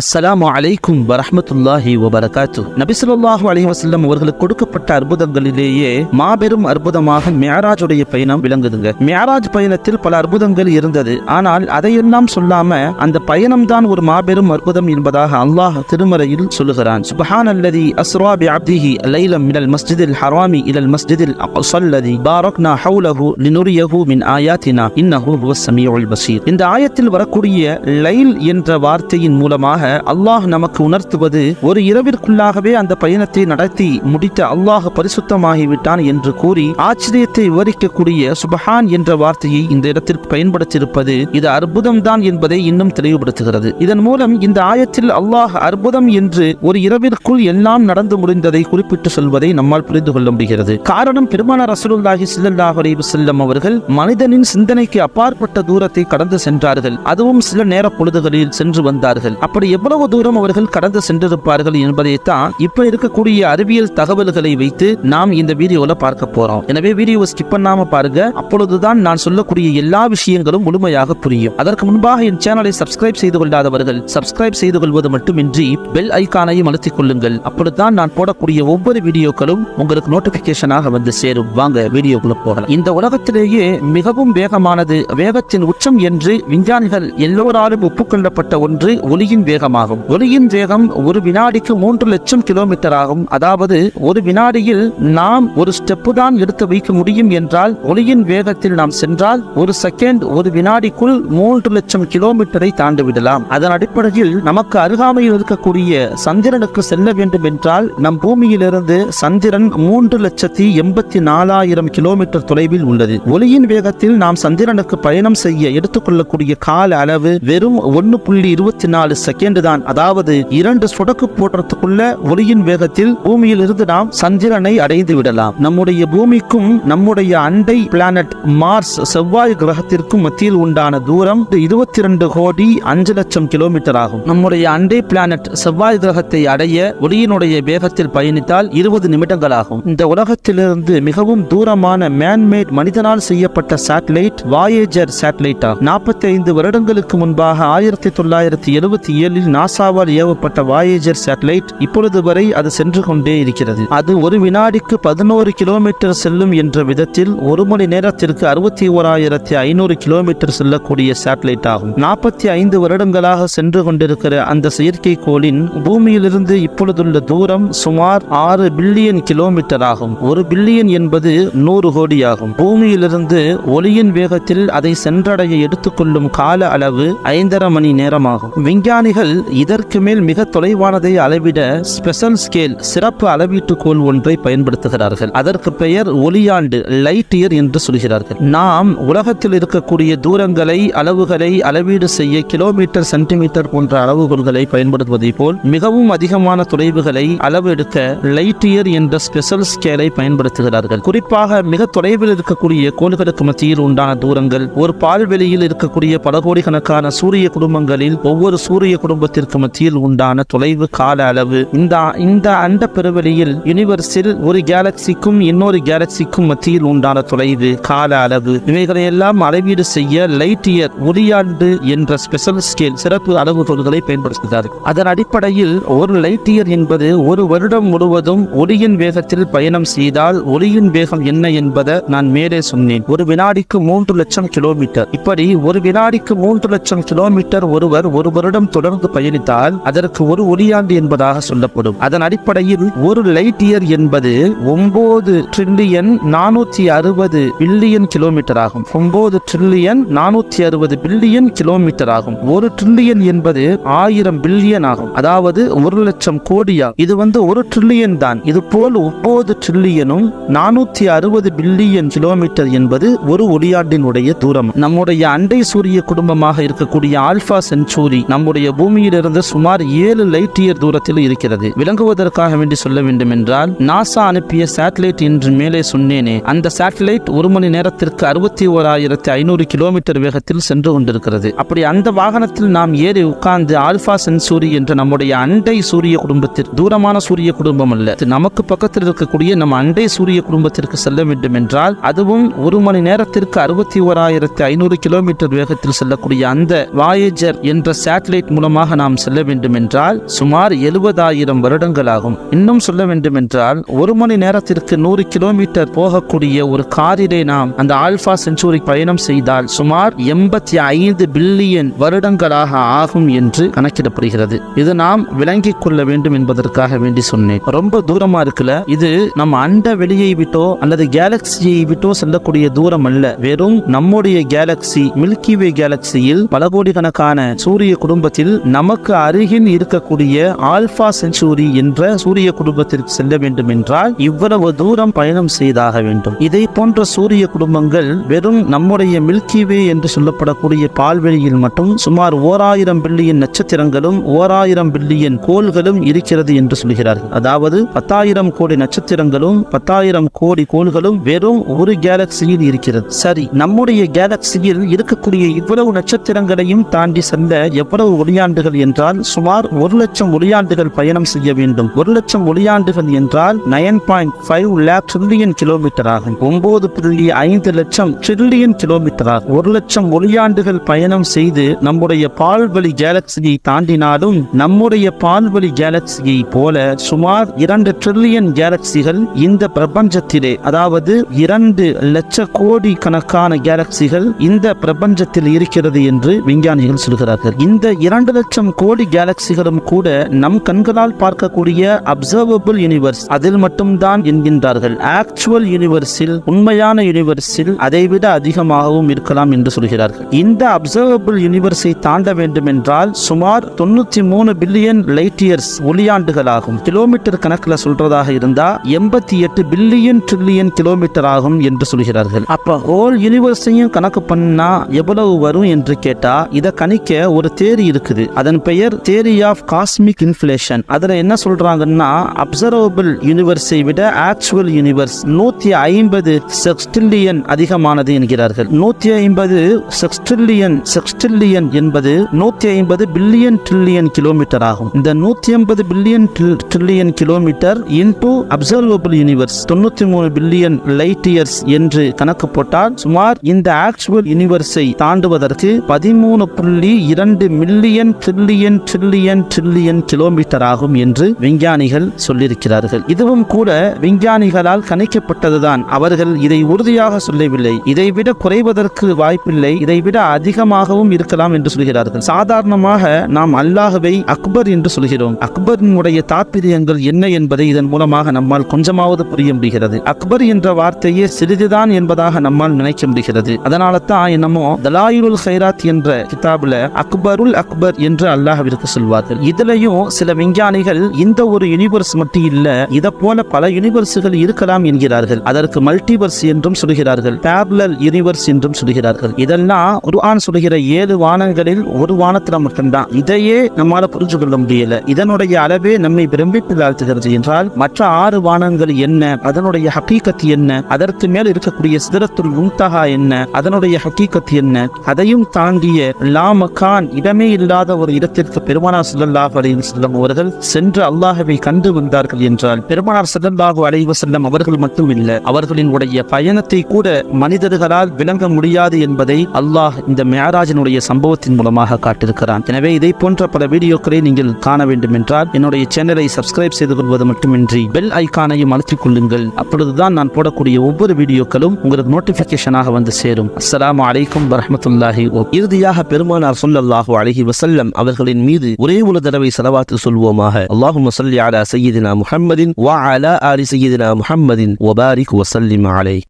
அஸ்ஸலாமு அலைக்கும் வரஹ்மத்துல்லாஹி வபரகாத்து நபி ஸல்லல்லாஹு அலைஹி அவர்களுக்கு கொடுக்கப்பட்ட அற்புதங்களிலேயே மாபெரும் அற்புதமாக மியராஜுடைய பயணம் விளங்குதுங்க. மியராஜ் பயணத்தில் பல அற்புதங்கள் இருந்தது. ஆனால் அதையெல்லாம் சொல்லாம அந்த பயணம்தான் ஒரு மாபெரும் அற்புதம் என்பதாக அல்லாஹ் திருமறையில் சொல்லுகிறான். சுபஹான் அல்லதி அஸ்ரா பி அப்திஹி லைலம் மினல் மஸ்ஜிதில் ஹராமி இலல் மஸ்ஜிதில் அக்ஸல்லதி பாரக்னா ஹவுலஹு லினுரியஹு மின் ஆயாத்தினா. இன்னஹு ஹுவஸ் சமீஉல் பசீர். இந்த ஆயத்தில் வரக்கூடிய லைல் என்ற வார்த்தையின் மூலமாக அல்லாஹ் நமக்கு உணர்த்துவது ஒரு இரவிற்குள்ளாகவே அந்த பயணத்தை நடத்தி முடித்த அல்லாஹ் பரிசுத்தமாகிவிட்டான் என்று கூறி ஆச்சரியத்தை விவரிக்கக்கூடிய சுபஹான் என்ற வார்த்தையை இந்த இடத்திற்கு பயன்படுத்தியிருப்பது இது அற்புதம்தான் என்பதை இன்னும் தெளிவுபடுத்துகிறது. இதன் மூலம் இந்த ஆயத்தில் அல்லாஹ் அற்புதம் என்று ஒரு இரவிற்குள் எல்லாம் நடந்து முடிந்ததை குறிப்பிட்டு சொல்வதை நம்மால் புரிந்து கொள்ள முடிகிறது. காரணம் பெருமானார் ரசூலுல்லாஹி ஸல்லல்லாஹு அலைஹி வஸல்லம் அவர்கள் மனிதனின் சிந்தனைக்கு அப்பாற்பட்ட தூரத்தை கடந்து சென்றார்கள். அதுவும் சில நேர பொழுதுகளில் சென்று வந்தார்கள். அப்படி எவ்வளவு தூரம் அவர்கள் கடந்து சென்றிருப்பார்கள் என்பதைத்தான் இப்ப இருக்கக்கூடிய அறிவியல் தகவல்களை வைத்து நாம் இந்த வீடியோல பார்க்க போறோம். எனவே வீடியோவை ஸ்கிப் பண்ணாம பாருங்க. அப்பொழுதுதான் நான் சொல்லக்கூடிய எல்லா விஷயங்களும் முழுமையாக புரியும். அதற்கு முன்பாக என் சேனலை சப்ஸ்கிரைப் செய்து கொள்ளாதவர்கள் சப்ஸ்கிரைப் செய்து கொள்வது மட்டுமின்றி பெல் ஐக்கானையும் அழுத்திக் கொள்ளுங்கள். அப்பொழுதுதான் நான் போடக்கூடிய ஒவ்வொரு வீடியோக்களும் உங்களுக்கு நோட்டிபிகேஷனாக வந்து சேரும். வாங்க வீடியோக்குள்ள போகலாம். இந்த உலகத்திலேயே மிகவும் வேகமானது வேகத்தின் உச்சம் என்று விஞ்ஞானிகள் எல்லோராலும் ஒப்புக்கொள்ளப்பட்ட ஒன்று ஒளியின் வேகமாகும் ஒளியின் வேகம் ஒரு வினாடிக்கு மூன்று லட்சம் கிலோமீட்டர் ஆகும். அதாவது ஒரு வினாடியில் நாம் ஒரு ஸ்டெப்பு தான் எடுத்து வைக்க முடியும் என்றால் ஒளியின் வேகத்தில் நாம் சென்றால் ஒரு செகண்ட் ஒரு வினாடிக்குள் மூன்று லட்சம் கிலோமீட்டரை தாண்டி விடலாம். அதன் அடிப்படையில் நமக்கு அருகாமையில் இருக்கக்கூடிய சந்திரனுக்கு செல்ல வேண்டும் என்றால் நம் பூமியிலிருந்து சந்திரன் மூன்று லட்சத்தி எண்பத்தி நாலாயிரம் கிலோமீட்டர் தொலைவில் உள்ளது. ஒளியின் வேகத்தில் நாம் சந்திரனுக்கு பயணம் செய்ய எடுத்துக்கொள்ளக்கூடிய கால அளவு வெறும் ஒன்னு புள்ளி இருபத்தி நாலு செகண்ட் தான் அதாவது இரண்டு சொடக்கு போடுறதுக்குள்ள ஒளியின் வேகத்தில் பூமியில் இருந்து நாம் சந்திரனை அடைந்து விடலாம். நம்முடைய பூமிக்கும் நம்முடைய அண்டை பிளானட் மார்ஸ் செவ்வாய் கிரகத்திற்கும் மத்தியில் உண்டான தூரம் இருபத்தி இரண்டு கோடி அஞ்சு லட்சம் கிலோமீட்டர் ஆகும். நம்முடைய அண்டை பிளானட் செவ்வாய் கிரகத்தை அடைய ஒளியினுடைய வேகத்தில் பயணித்தால் இருபது நிமிடங்கள் ஆகும். இந்த உலகத்திலிருந்து மிகவும் தூரமான மேன்மேட் மனிதனால் செய்யப்பட்ட சேட்டலைட் வாயேஜர் சேட்டலைட் ஆகும். நாற்பத்தி ஐந்து வருடங்களுக்கு முன்பாக ஆயிரத்தி தொள்ளாயிரத்தி எழுபத்தி ஏழில் நாசாவால் ஏவப்பட்ட வாயேஜர் சேட்டலைட் இப்பொழுது வரை அது சென்று கொண்டே இருக்கிறது. அது ஒரு வினாடிக்கு பதினோரு கிலோமீட்டர் செல்லும் என்ற விதத்தில் ஒரு மணி நேரத்திற்கு அறுபத்தி ஓராயிரத்தி ஐநூறு கிலோமீட்டர் செல்லக்கூடிய சேட்டலைட் ஆகும். நாற்பத்தி ஐந்து வருடங்களாக சென்று கொண்டிருக்கிற அந்த செயற்கைக்கோளின் பூமியிலிருந்து இப்பொழுதுள்ள தூரம் சுமார் ஆறு பில்லியன் கிலோமீட்டர் ஆகும். ஒரு பில்லியன் என்பது நூறு கோடி ஆகும் பூமியிலிருந்து ஒளியின் வேகத்தில் அதை சென்றடைய எடுத்துக்கொள்ளும் கால அளவு ஐந்தரை மணி நேரமாகும். விஞ்ஞானிகள் இதற்கு மேல் மிக தொலைவானதை அளவிட ஸ்பெஷல் ஸ்கேல் சிறப்பு அளவீட்டுக்கோள் ஒன்றை பயன்படுத்துகிறார்கள். அதற்கு பெயர் ஒளியாண்டு லைட் இயர் என்று சொல்கிறார்கள். நாம் உலகத்தில் இருக்கக்கூடிய தூரங்களை அளவுகளை அளவீடு செய்ய கிலோமீட்டர் சென்டிமீட்டர் போன்ற அளவுகோள்களை பயன்படுத்துவதை போல் மிகவும் அதிகமான தொலைவுகளை அளவெடுக்க லைட் இயர் என்ற ஸ்பெஷல் ஸ்கேலை பயன்படுத்துகிறார்கள். குறிப்பாக மிக தொலைவில் இருக்கக்கூடிய கோள்களுக்கு மத்தியில் உண்டான தூரங்கள் ஒரு பால்வெளியில் இருக்கக்கூடிய பல கோடிக்கணக்கான சூரிய குடும்பங்களில் ஒவ்வொரு சூரிய குடும்பத்திற்கு மத்தியில் உண்டான தொலைவு கால அளவு. இந்த இந்த அண்ட பெருவெளியில் யூனிவர்ஸில் ஒரு கேலக்சிக்கும் இன்னொரு கேலக்சிக்கும் மத்தியில் உண்டான தொலைவு கால அளவு. இவைகளை எல்லாம் அளவீடு செய்ய லைட் இயர் ஒளியாண்டு என்ற ஸ்பெஷல் ஸ்கேல் சிறப்பு அளவுகோல்களை பயன்படுத்துகிறார் அதன் அடிப்படையில் ஒரு லைட் இயர் என்பது ஒரு வருடம் முழுவதும் ஒளியின் வேகத்தில் பயணம் செய்தால் ஒளியின் வேகம் என்ன என்பதை நான் மேலே சொன்னேன். ஒரு வினாடிக்கு மூன்று லட்சம் கிலோமீட்டர் இப்படி ஒரு வினாடிக்கு மூன்று லட்சம் கிலோமீட்டர் ஒருவர் ஒரு வருடம் தொடர்ந்து பயணித்தால் அதற்கு ஒரு ஒளியாண்டு என்பதாக சொல்லப்படும். அதன் அடிப்படையில் ஒரு லைட் இயர் என்பது ஒன்பது ட்ரில்லியன் நானூத்தி அறுபது பில்லியன் கிலோமீட்டர் ஆகும். ஒன்பது ட்ரில்லியன் நானூத்தி அறுபது பில்லியன் கிலோமீட்டர் ஆகும். ஒரு ட்ரில்லியன் என்பது ஆயிரம் பில்லியன் ஆகும். அதாவது ஒரு லட்சம் கோடியா இது வந்து ஒரு ட்ரில்லியன் தான். இது போல் ஒன்பது ட்ரில்லியனும் நானூத்தி அறுபது பில்லியன் கிலோமீட்டர் என்பது ஒரு ஒளியாண்டினுடைய தூரம். நம்முடைய அண்டை சூரிய குடும்பமாக இருக்கக்கூடிய ஆல்பா சென்ச்சூரி நம்முடைய பூமி பூமியிலிருந்து சுமார் ஏழு லைட் இயர் தூரத்தில் இருக்கிறது. விளங்குவதற்காக வேண்டி சொல்ல வேண்டும் என்றால் நாசா அனுப்பிய சேட்டலைட் என்று மேலே சொன்னேனே. அந்த சேட்டலைட் ஒரு மணி நேரத்திற்கு அறுபத்தி ஓராயிரத்தி ஐநூறு கிலோமீட்டர் வேகத்தில் சென்று கொண்டிருக்கிறது. அப்படி அந்த வாகனத்தில் நாம் ஏறி உட்கார்ந்து ஆல்பா சென்சூரி என்ற நம்முடைய அண்டை சூரிய குடும்பத்திற்கு தூரமான சூரிய குடும்பம் அல்ல. நமக்கு பக்கத்தில் இருக்கக்கூடிய நம்ம அண்டை சூரிய குடும்பத்திற்கு செல்ல வேண்டும் என்றால் அதுவும் ஒரு மணி நேரத்திற்கு அறுபத்தி ஓராயிரத்தி ஐநூறு கிலோமீட்டர் வேகத்தில் செல்லக்கூடிய அந்த வாயேஜர் என்ற சேட்டலைட் மூலமாக காலமாக நாம் செல்ல வேண்டும் என்றால் சுமார் எழுபதாயிரம் வருடங்களாகும். இன்னும் சொல்ல வேண்டும் என்றால் ஒரு மணி நேரத்திற்கு நூறு கிலோமீட்டர் போகக்கூடிய ஒரு காரிலே நாம் அந்த ஆல்பா செஞ்சுரி பயணம் செய்தால் சுமார் எண்பத்தி ஐந்து பில்லியன் வருடங்களாக ஆகும் என்று கணக்கிடப்படுகிறது. இது நாம் விளங்கிக் கொள்ள வேண்டும் என்பதற்காக வேண்டி சொன்னேன். ரொம்ப தூரமா இருக்குல்ல? இது நம்ம அண்ட வெளியை விட்டோ அல்லது கேலக்சியை விட்டோ செல்லக்கூடிய தூரம் அல்ல. வெறும் நம்முடைய கேலக்சி மில்கி வே கேலக்சியில் பல கோடிக்கணக்கான சூரிய குடும்பத்தில் நமக்கு அருகில் இருக்கக்கூடிய ஆல்பா செஞ்சுரி என்ற சூரிய குடும்பத்திற்கு செல்ல வேண்டும் என்றால் இவ்வளவு தூரம் பயணம் செய்தாக வேண்டும். இதை போன்ற சூரிய குடும்பங்கள் வெறும் நம்முடைய மில்கி வே என்று சொல்லப்படக்கூடிய பால்வெளியில் மட்டும் சுமார் ஓராயிரம் பில்லியன் நட்சத்திரங்களும் ஓராயிரம் பில்லியன் கோள்களும் இருக்கிறது என்று சொல்கிறார்கள். அதாவது பத்தாயிரம் கோடி நட்சத்திரங்களும் பத்தாயிரம் கோடி கோள்களும் வெறும் ஒரு கேலக்சியில் இருக்கிறது. சரி நம்முடைய கேலக்சியில் இருக்கக்கூடிய இவ்வளவு நட்சத்திரங்களையும் தாண்டி செல்ல எவ்வளவு ஒளியாண்டுகள் என்றால் சுமார் ஒரு லட்சம் ஒளியாண்டுகள் பயணம் செய்ய வேண்டும். ஒரு லட்சம் ஒளியாண்டுகள் என்றால் nine point five lakh trillion kilometre ஆகும். ஒன்பது புள்ளி ஐந்து லட்சம் ட்ரில்லியன் கிலோமீட்டர் ஆகும். ஒரு லட்சம் ஒளியாண்டுகள் பயணம் செய்து நம்முடைய பால்வழி கேலக்சியை தாண்டினாலும் நம்முடைய பால்வழி கேலக்சியை போல சுமார் இரண்டு ட்ரில்லியன் கேலக்சிகள் இந்த பிரபஞ்சத்திலே அதாவது இரண்டு லட்ச கோடி கணக்கான கேலக்சிகள் இந்த பிரபஞ்சத்தில் இருக்கிறது என்று விஞ்ஞானிகள் சொல்கிறார்கள். இந்த இரண்டு லட்சம் கோடி கேலக்சிகளும் கூட நம் கண்களால் பார்க்கக்கூடிய அப்சர்வபிள் யூனிவர்ஸ் அதில் மட்டும்தான் என்கின்றார்கள். ஆக்சுவல் யூனிவர்ஸில் உண்மையான யூனிவர்ஸில் அதைவிட அதிகமாகவும் இருக்கலாம் என்று சொல்கிறார்கள். இந்த அப்சர்வபிள் யூனிவர்ஸை தாண்ட வேண்டும் என்றால் சுமார் தொண்ணூத்தி மூணு பில்லியன் லைட் இயர்ஸ் ஒளியாண்டுகள் ஆகும் கிலோமீட்டர் கணக்கில் சொல்றதாக இருந்தா எண்பத்தி எட்டு பில்லியன் ட்ரில்லியன் கிலோமீட்டர் ஆகும் என்று சொல்கிறார்கள். அப்ப ஹோல் யூனிவர்ஸையும் கணக்கு பண்ணா எவ்வளவு வரும் என்று கேட்டா இதை கணிக்க ஒரு தேரி இருக்குது. அதன் பெயர் தேரி ஆஃப் காஸ்மிக் இன்ஃபிளேஷன் அதில் என்ன சொல்றாங்கன்னா அப்சர்வபிள் யூனிவர்ஸை விட ஆக்சுவல் யூனிவர்ஸ் நூத்தி ஐம்பது செக்ஸ்டில்லியன் அதிகமானது என்கிறார்கள். நூத்தி ஐம்பது செக்ஸ்டில்லியன் செக்ஸ்டில்லியன் என்பது நூத்தி ஐம்பது பில்லியன் ட்ரில்லியன் கிலோமீட்டர் ஆகும். இந்த நூத்தி ஐம்பது billion trillion kilometre into observable universe தொண்ணூத்தி மூணு பில்லியன் லைட் இயர்ஸ் என்று கணக்கு போட்டால் சுமார் இந்த ஆக்சுவல் யூனிவர்ஸை தாண்டுவதற்கு பதிமூணு புள்ளி இரண்டு million trillion trillion trillion kilometre ஆகும் என்று விஞ்ஞானிகள் சொல்லியிருக்கிறார்கள். இதுவும் கூட விஞ்ஞானிகளால் கணிக்கப்பட்டதுதான். அவர்கள் இதை உறுதியாக சொல்லவில்லை. இதை விட குறைவதற்கு வாய்ப்பில்லை. இதை விட அதிகமாகவும் இருக்கலாம் என்று சொல்கிறார்கள். சாதாரணமாக நாம் அல்லாஹவை அக்பர் என்று சொல்கிறோம். அக்பரினுடைய தாற்பயங்கள் என்ன என்பதை இதன் மூலமாக நம்மால் கொஞ்சமாவது புரிய முடிகிறது. அக்பர் என்ற வார்த்தையே சிறிதுதான் என்பதாக நம்மால் நினைக்க முடிகிறது. அதனால தான் என்னமோ தலாயுல் ஹைராத் என்ற கிதாபுல அக்பருல் அக்பர் என்று என்று அல்லாஹ்விற்கு சொல்வார்கள். இதுலயும் சில விஞ்ஞானிகள் இந்த ஒரு யூனிவர்ஸ் மட்டும் இல்ல இதை போல பல யூனிவர்ஸ்கள் இருக்கலாம் என்கிறார்கள். அதற்கு மல்டிவர்ஸ் என்றும் சொல்கிறார்கள். பேரலல் யூனிவர்ஸ் என்றும் சொல்கிறார்கள். இதெல்லாம் குர்ஆன் சொல்கிற ஏழு வானங்களில் ஒரு வானத்துல மட்டும்தான். இதையே நம்மால புரிஞ்சு கொள்ள முடியல. இதனுடைய அளவே நம்மை பிரமித்து தாழ்த்துகிறது என்றால் மற்ற ஆறு வானங்கள் என்ன? அதனுடைய ஹக்கீக்கத் என்ன? அதற்கு மேல் இருக்கக்கூடிய சிதறத்துல் முன்தகா என்ன? அதனுடைய ஹக்கீக்கத் என்ன? அதையும் தாண்டிய லாமகான் இடமே இல்லாத ஒரு இடத்திற்கு பெருமானார் செல்லல்லாஹு அலைவு செல்லம் அவர்கள் சென்று அல்லாஹவை கண்டு வந்தார்கள் என்றால் பெருமானார் செல்லல்லாஹு அலைவு செல்லம் அவர்கள் மட்டுமில்லை. அவர்களின் உடைய பயணத்தை கூட மனிதர்களால் விளங்க முடியாது என்பதை அல்லாஹ் இந்த மேராஜினுடைய சம்பவத்தின் மூலமாக காட்டியிருக்கிறான். எனவே இதை போன்ற பல வீடியோக்களை நீங்கள் காண வேண்டும் என்றால் என்னுடைய சேனலை சப்ஸ்கிரைப் செய்து கொள்வது மட்டுமின்றி பெல் ஐக்கானையும் அழுத்திக் கொள்ளுங்கள். அப்பொழுதுதான் நான் போடக்கூடிய ஒவ்வொரு வீடியோக்களும் உங்களுக்கு நோட்டிபிகேஷனாக வந்து சேரும். அஸ்லாம் அலைக்கும் வரமத்துல்லாஹி இறுதியாக பெருமானார் சொல்லல்லாஹு அலைஹி வசல்லம் அவர்களின் மீது ஒரே ஒரு தடவை ஸலவாத்து சொல்வோமாக. அல்லாஹும்ம ஸல்லி அலா சய்யிதினா முஹம்மதின் வ அலா ஆலி சய்யிதினா முஹம்மதின். வ பாரிக் வ ஸல்லிம் அலைஹி.